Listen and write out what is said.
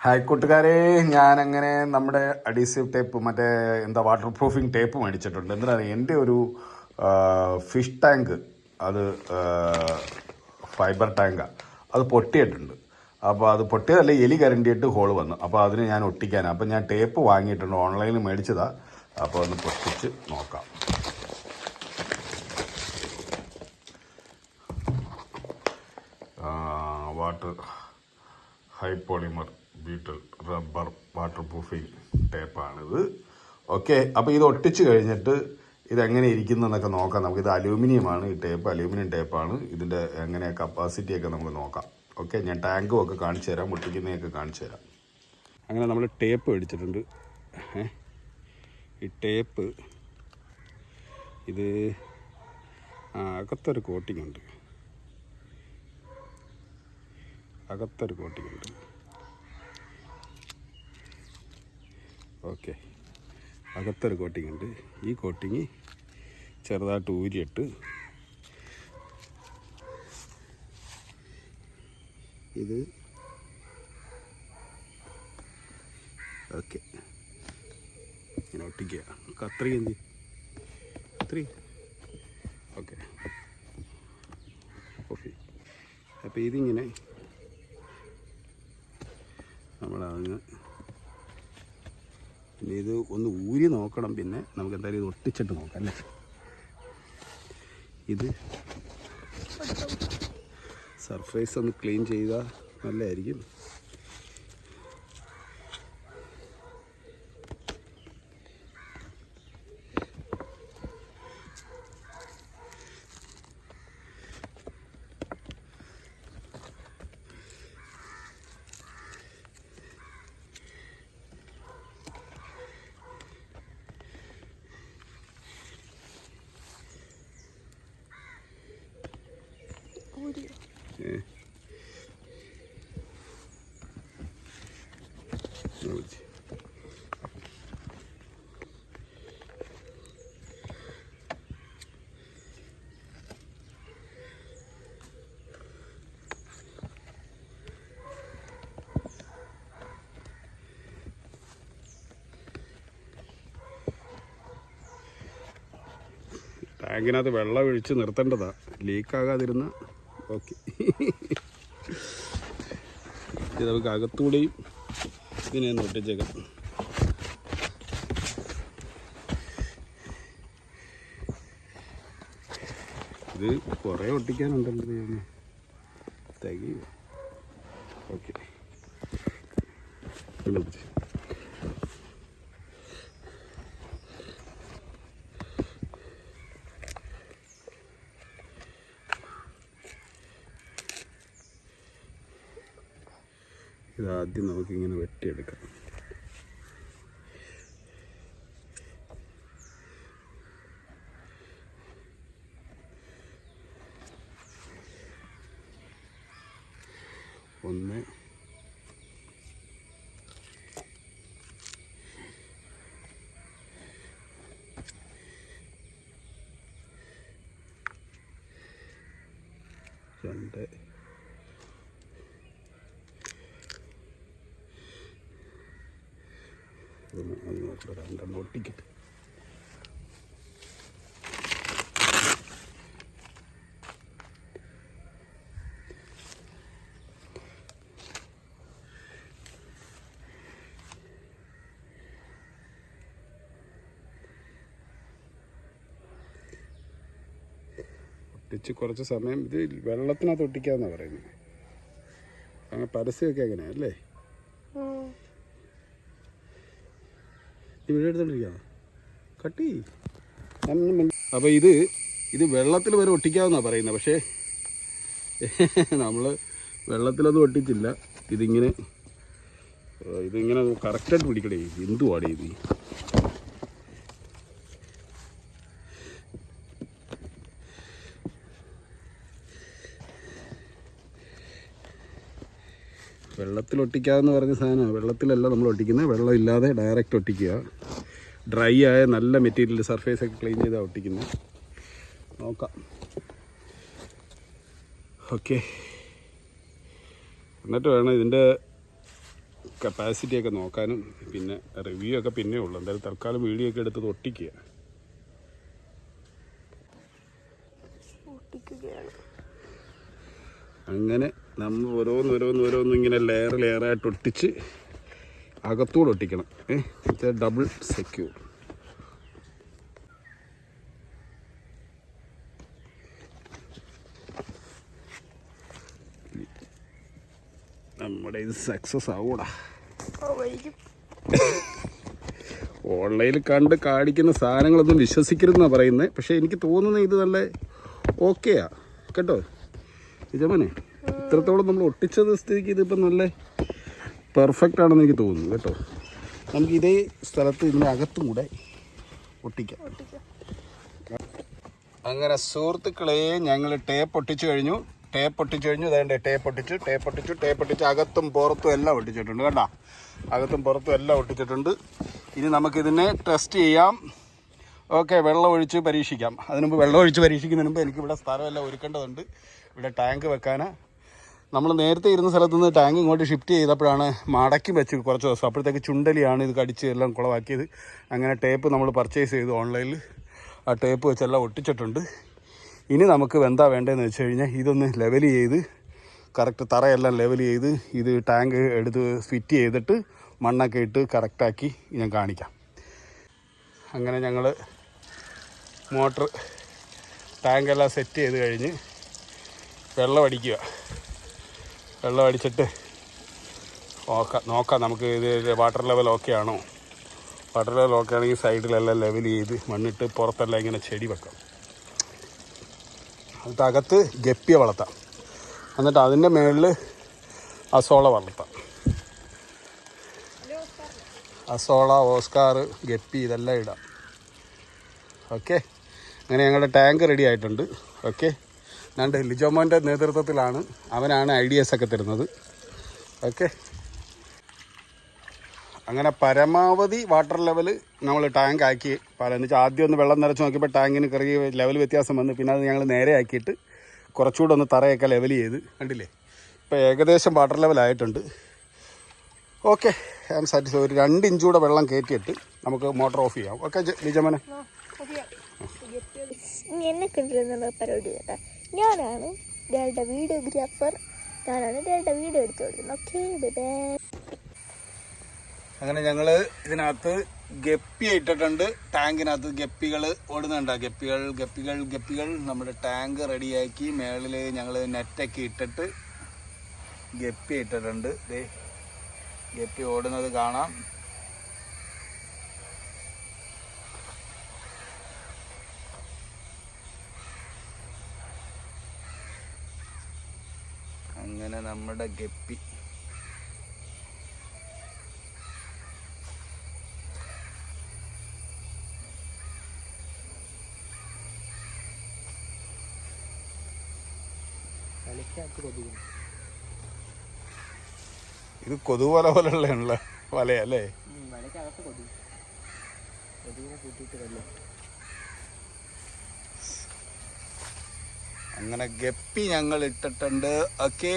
Hi കൂട്ടുകാരെ ഞാനങ്ങനെ നമ്മുടെ അഡീസീവ് ടേപ്പ് മറ്റേ എന്താ വാട്ടർ പ്രൂഫിങ് ടേപ്പ് മേടിച്ചിട്ടുണ്ട് എന്തിനാണ് എന്റെ ഒരു ഫിഷ് ടാങ്ക് അത് ഫൈബർ ടാങ്കാണ് അത് പൊട്ടിയിട്ടുണ്ട്. അപ്പോൾ അത് പൊട്ടിയതല്ല എലി കരണ്ടിയിട്ട് ഹോൾ വന്നു. അപ്പോൾ അതിന് ഞാൻ ഒട്ടിക്കാനാണ് അപ്പോൾ ഞാൻ ടേപ്പ് വാങ്ങിയിട്ടുണ്ട് ഓൺലൈനിൽ മേടിച്ചതാണ് അപ്പോൾ ഒന്ന് പൊട്ടിച്ച് നോക്കാം. Water high polymer butyl rubber waterproofing ടേപ്പാണിത് okay അപ്പോൾ ഇത് ഒട്ടിച്ച് കഴിഞ്ഞിട്ട് ഇതെങ്ങനെ ഇരിക്കുന്നതെന്നൊക്കെ നോക്കാം. നമുക്ക് ഇത് അലൂമിനിയമാണ് ഈ ടേപ്പ് അലൂമിനിയം ടേപ്പാണ് ഇതിന്റെ എങ്ങനെ കപ്പാസിറ്റിയൊക്കെ നമുക്ക് നോക്കാം. ഓക്കെ ഞാൻ ടാങ്കും ഒക്കെ കാണിച്ചു തരാം ഒട്ടിക്കുന്നതൊക്കെ കാണിച്ചു തരാം. അങ്ങനെ നമ്മൾ ടേപ്പ് മേടിച്ചിട്ടുണ്ട്. ഈ ടേപ്പ് ഇത് അകത്തൊരു കോട്ടിംഗ് ഉണ്ട്. അകത്തൊരു കോട്ടിംഗ് ഉണ്ട്. ഓക്കെ. അകത്തൊരു കോട്ടിംഗ് ഉണ്ട്. ഈ കോട്ടിങ് ചെറുതായിട്ട് ഊരിയിട്ട് ഇത് ഓക്കെ. ഇങ്ങനെ ഒട്ടിക്കുക. കത്രി എന്ത്? കത്രി ഓക്കെ. ഓക്കെ അപ്പോൾ ഇതിങ്ങനെ നമ്മളങ്ങ് ഇനി ഇത് ഒന്ന് ഊരി നോക്കണം പിന്നെ നമുക്ക് എന്തായാലും ഇത് ഒട്ടിച്ചിട്ട് നോക്കാം അല്ലേ? ഇത് സർഫേസ് ഒന്ന് ക്ലീൻ ചെയ്താൽ നല്ലതായിരിക്കും. ടാങ്കിനകത്ത് വെള്ളം ഒഴിച്ച് നിർത്തേണ്ടതാണ് ലീക്കാകാതിരുന്ന ഓക്കെ. ഇത് നമുക്ക് അകത്തൂടെയും ഇതിനെ ഒട്ടിച്ചേക്കാം. ഇത് കുറേ ഒട്ടിക്കാനുണ്ടല്ലോ ദൈവമേ. തികയോ ഓക്കെ. ഇതാദ്യം നമുക്കിങ്ങനെ വെട്ടിയെടുക്കാം. ഒന്ന്. രണ്ട്. ഒന്ന് ഒന്ന് നോക്കാം രണ്ടെണ്ണം ഒട്ടിക്കട്ടെ. ഒട്ടിച്ച് കുറച്ച് സമയം ഇത് വെള്ളത്തിനകത്ത് ഒട്ടിക്കാമെന്നാണ് പറയുന്നത് അങ്ങനെ പരസ്യമൊക്കെ എങ്ങനെയാണ് അല്ലേ? വീഡിയോ എടുത്തോണ്ടിരിക്കാം കട്ടി അപ്പോൾ ഇത് ഇത് വെള്ളത്തിൽ വരെ ഒട്ടിക്കാമെന്നാണ് പറയുന്നത് പക്ഷേ നമ്മൾ വെള്ളത്തിലൊന്നും ഒട്ടിച്ചില്ല. ഇതിങ്ങനെ ഇതിങ്ങനെ കറക്റ്റായിട്ട് പിടിക്കണേ എന്തുവാടേ ഇത്? വെള്ളത്തിൽ ഒട്ടിക്കാന്ന് പറഞ്ഞ സാധനമാണ്. വെള്ളത്തിലല്ല നമ്മൾ ഒട്ടിക്കുന്നത്. വെള്ളം ഇല്ലാതെ ഡയറക്റ്റ് ഒട്ടിക്കുക. ഡ്രൈ ആയ നല്ല മെറ്റീരിയൽ സർഫേസ് ഒക്കെ ക്ലീൻ ചെയ്താൽ ഒട്ടിക്കുന്നത്. നോക്കാം. ഓക്കെ എന്നിട്ട് വേണം ഇതിന്റെ കപ്പാസിറ്റിയൊക്കെ നോക്കാനും. പിന്നെ റിവ്യൂ ഒക്കെ പിന്നെ ഉള്ളൂ. എന്തായാലും തൽക്കാലം വീഡിയോ ഒക്കെ എടുത്തത് ഒട്ടിക്കുക. അങ്ങനെ നമ്മൾ ഓരോന്ന് ഓരോന്ന് ഓരോന്ന് ഇങ്ങനെ ലെയർ ലെയറായിട്ട് ഒട്ടിച്ച് അകത്തൂടെ ഒട്ടിക്കണം. ഏഹ് ഡബിൾ സെക്യൂർ നമ്മുടെ ഇത് സക്സസ് ആവൂടാ. ഓൺലൈനിൽ കണ്ട് കാണിക്കുന്ന സാധനങ്ങളൊന്നും വിശ്വസിക്കരുതെന്നാണ് പറയുന്നത് പക്ഷേ എനിക്ക് തോന്നുന്നത് ഇത് നല്ല ഓക്കെയാ കേട്ടോ? യജമാനെ ഇത്രത്തോളം നമ്മൾ ഒട്ടിച്ചത് സ്ഥിതിക്ക് ഇതിപ്പോൾ നല്ല പെർഫെക്റ്റ് ആണെന്ന് എനിക്ക് തോന്നുന്നു കേട്ടോ. നമുക്ക് ഇതേ സ്ഥലത്ത് ഇതിന്റെ അകത്തും കൂടെ ഒട്ടിക്കാം. അങ്ങനെ സുഹൃത്തുക്കളെ ഞങ്ങൾ ടേപ്പ് ഒട്ടിച്ചു കഴിഞ്ഞു. ടേപ്പ് ഒട്ടിച്ചു കഴിഞ്ഞു. അതേ ടേപ്പ് ഒട്ടിച്ചു ടേപ്പ് ഒട്ടിച്ചു ടേപ്പ് ഒട്ടിച്ച് അകത്തും പുറത്തും എല്ലാം ഒട്ടിച്ചിട്ടുണ്ട് കേട്ടോ അകത്തും പുറത്തും എല്ലാം ഒട്ടിച്ചിട്ടുണ്ട്. ഇനി നമുക്കിതിനെ ടെസ്റ്റ് ചെയ്യാം. ഓക്കെ വെള്ളം ഒഴിച്ച് പരീക്ഷിക്കാം. അതിന് വെള്ളമൊഴിച്ച് പരീക്ഷിക്കുന്നതിന് മുമ്പ് എനിക്കിവിടെ സ്ഥലമെല്ലാം ഒരുക്കേണ്ടതുണ്ട്. ഇവിടെ ടാങ്ക് വെക്കാൻ നമ്മൾ നേരത്തെ ഇരുന്ന സ്ഥലത്ത് നിന്ന് ടാങ്ക് ഇങ്ങോട്ട് ഷിഫ്റ്റ് ചെയ്തപ്പോഴാണ് മടക്കി വെച്ച് കുറച്ച് ദിവസം. അപ്പോഴത്തേക്ക് ചുണ്ടലിയാണ് ഇത് കടിച്ച് എല്ലാം കുളവാക്കിയത്. അങ്ങനെ ടേപ്പ് നമ്മൾ പർച്ചേസ് ചെയ്തു ഓൺലൈനിൽ ആ ടേപ്പ് വെച്ചെല്ലാം ഒട്ടിച്ചിട്ടുണ്ട്. ഇനി നമുക്ക് എന്താ വേണ്ടതെന്ന് വെച്ച് കഴിഞ്ഞാൽ ഇതൊന്ന് ലെവൽ ചെയ്ത് കറക്റ്റ് തറയെല്ലാം ലെവൽ ചെയ്ത് ഇത് ടാങ്ക് എടുത്ത് ഫിറ്റ് ചെയ്തിട്ട് മണ്ണൊക്കെ ഇട്ട് കറക്റ്റാക്കി ഞാൻ കാണിക്കാം. അങ്ങനെ ഞങ്ങൾ മോട്ടർ ടാങ്കെല്ലാം സെറ്റ് ചെയ്ത് കഴിഞ്ഞ് വെള്ളം അടിക്കുക. വെള്ളം അടിച്ചിട്ട് നോക്കാം നോക്കാം നമുക്ക് ഇത് വാട്ടർ ലെവൽ ഓക്കെ ആണോ? വാട്ടർ ലെവൽ ഓക്കെ ആണെങ്കിൽ സൈഡിലെല്ലാം ലെവൽ ചെയ്ത് മണ്ണിട്ട് പുറത്തെല്ലാം ഇങ്ങനെ ചെടി വെക്കാം. എന്നിട്ട് അകത്ത് ഗപ്പിയെ വളർത്താം. എന്നിട്ട് അതിന്റെ മുകളിൽ അസോള വളർത്താം. അസോള ഓസ്കാർ ഗപ്പി ഇതെല്ലാം ഇടാം. ഓക്കെ അങ്ങനെ ഞങ്ങളുടെ ടാങ്ക് റെഡി ആയിട്ടുണ്ട്. ഓക്കെ ഞാൻ ലിജോമോന്റെ നേതൃത്വത്തിലാണ് അവനാണ് ഐഡിയാസ് ഒക്കെ തരുന്നത്. ഓക്കെ. അങ്ങനെ പരമാവധി വാട്ടർ ലെവൽ നമ്മൾ ടാങ്ക് ആക്കി എന്ന് വെച്ചാൽ ആദ്യം ഒന്ന് വെള്ളം നിറച്ച് നോക്കിയപ്പോൾ ടാങ്കിന് ചെറിയ ലെവൽ വ്യത്യാസം വന്ന് പിന്നെ അത് ഞങ്ങൾ നേരെ ആക്കിയിട്ട് കുറച്ചുകൂടെ ഒന്ന് തറയൊക്കെ ലെവൽ ചെയ്ത് കണ്ടില്ലേ? ഇപ്പോൾ ഏകദേശം വാട്ടർ ലെവൽ ആയിട്ടുണ്ട്. ഓക്കെ. I am satisfy. ഒരു രണ്ട് ഇഞ്ച് വെള്ളം കയറ്റിയിട്ട് നമുക്ക് മോട്ടർ ഓഫ് ചെയ്യാം. ഓക്കെ. ഇനി എന്നെ കണ്ടിരുന്നുള്ള പരിപാടി കേട്ടാ. ഞാനാണ് ഇയാളുടെ വീഡിയോഗ്രാഫർ. ഞാനാണ് ഇയാളുടെ വീഡിയോ എടുത്തു കൊടുക്കുന്നത് ഓക്കെ ബൈ അങ്ങനെ ഞങ്ങൾ ഇതിനകത്ത് ഗപ്പി ഇട്ടിട്ടുണ്ട്. ടാങ്കിനകത്ത് ഗപ്പികൾ ഓടുന്നുണ്ട്. ഗപ്പികൾ ഗപ്പികൾ ഗപ്പികൾ നമ്മുടെ ടാങ്ക് റെഡിയാക്കി മേളിൽ ഞങ്ങൾ നെറ്റൊക്കെ ഇട്ടിട്ട് ഗപ്പി ഇട്ടിട്ടുണ്ട്. ഗപ്പി ഓടുന്നത് കാണാം. അങ്ങനെ നമ്മുടെ ഗപ്പി. ഇത് കൊതുവല പോലെയുള്ള വലയല്ലേ? അങ്ങനെ ഗപ്പി ഞങ്ങൾ ഇട്ടിട്ടുണ്ട് ഓക്കേ